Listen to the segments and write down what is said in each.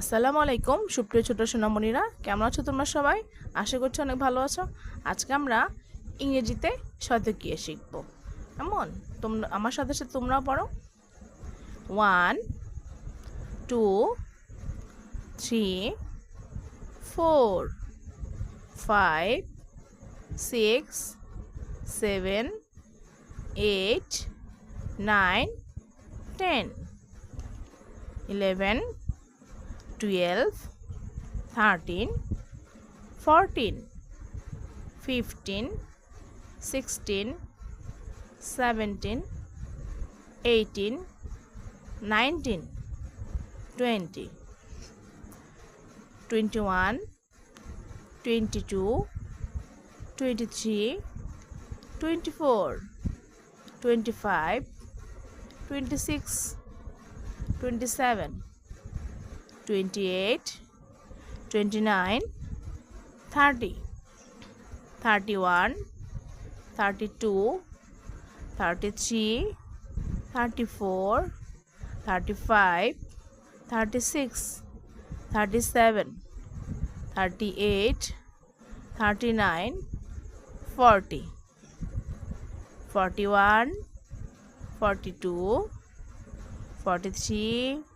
আসসালামু আলাইকুম, সুপ্রিয় ছোট সোনামণিরা। কেমন আছো তোমরা সবাই? আশা করছি অনেক ভালো আছো। আজকে আমরা ইংরেজিতে শতকীয় শিখব। কেমন? তোমরা আমার সাথে সাথে তোমরাও পড়ো। One two three four five six seven eight nine ten eleven twelve thirteen fourteen fifteen sixteen seventeen eighteen nineteen twenty twenty one twenty two twenty three twenty four twenty five twenty six twenty seven 28 29 30 31 32 33 34 35 36 37 38 39 40 41 42 43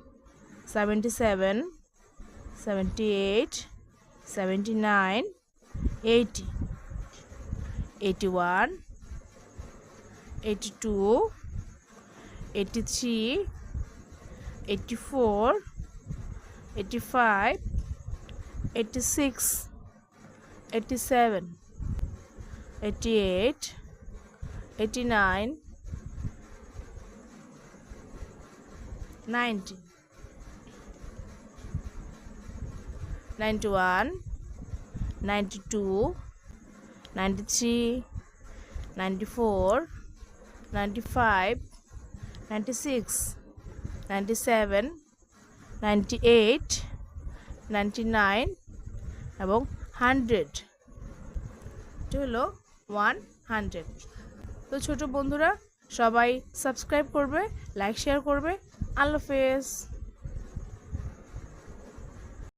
60 61 62 63 64 65 66 67 68 69 70 71 72 73 74 75 76 77 78 79 80 81 82 83 84 85 86 87 88 89 90 91 92 93 94 95 96 97 98 99 এবং hundred হলো one hundred তো ছোট বন্ধুরা, সবাই subscribe করবে like share করবে। আল্লাহ হাফেজ।